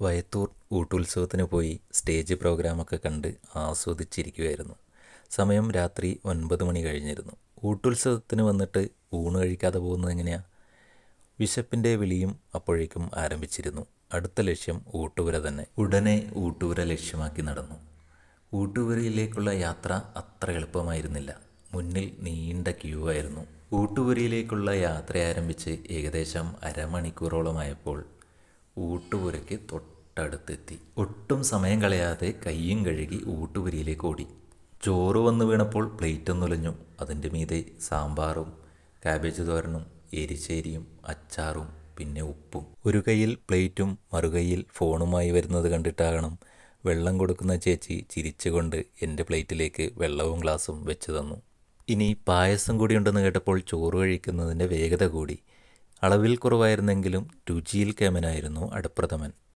വയത്തൂർ ഊട്ടുത്സവത്തിന് പോയി സ്റ്റേജ് പ്രോഗ്രാമൊക്കെ കണ്ട് ആസ്വദിച്ചിരിക്കുകയായിരുന്നു സമയം രാത്രി ഒൻപത് മണി കഴിഞ്ഞിരുന്നു. ഊട്ടുത്സവത്തിന് വന്നിട്ട് ഊണ് കഴിക്കാതെ പോകുന്നത് എങ്ങനെയാ? വിശപ്പിന്റെ വിളിയും അപ്പോഴേക്കും ആരംഭിച്ചിരുന്നു. അടുത്ത ലക്ഷ്യം ഊട്ടുപുര തന്നെ. ഉടനെ ഊട്ടുപുര ലക്ഷ്യമാക്കി നടന്നു. ഊട്ടുപുരയിലേക്കുള്ള യാത്ര അത്ര എളുപ്പമായിരുന്നില്ല. മുന്നിൽ നീണ്ട ക്യൂ ആയിരുന്നു. ഊട്ടുപുരയിലേക്കുള്ള യാത്ര ആരംഭിച്ച് ഏകദേശം അരമണിക്കൂറോളമായപ്പോൾ ഊട്ടുപുരയ്ക്ക് തൊട്ടടുത്തെത്തി. ഒട്ടും സമയം കളയാതെ കയ്യും കഴുകി ഊട്ടുപുരയിലേക്ക് ഓടി. ചോറ് വന്ന് വീണപ്പോൾ പ്ലേറ്റ് ഒന്നുലഞ്ഞു അതിന്റെ മീതെ സാമ്പാറും കാബേജ് തോരനും എരിശ്ശേരിയും അച്ചാറും പിന്നെ ഉപ്പും. ഒരു കയ്യിൽ പ്ലേറ്റും മറുകൈയിൽ ഫോണുമായി വരുന്നത് കണ്ടിട്ടാകണം വെള്ളം കൊടുക്കുന്ന ചേച്ചി ചിരിച്ചുകൊണ്ട് എന്റെ പ്ലേറ്റിലേക്ക് വെള്ളവും ഗ്ലാസും വെച്ച് തന്നു. ഇനി പായസം കൂടി ഉണ്ടെന്ന് കേട്ടപ്പോൾ ചോറ് കഴിക്കുന്നതിന്റെ വേഗത കൂടി. അളവിൽ കുറവായിരുന്നെങ്കിലും രുചിയിൽ കേമനായിരുന്നു അടുപ്രഥമൻ.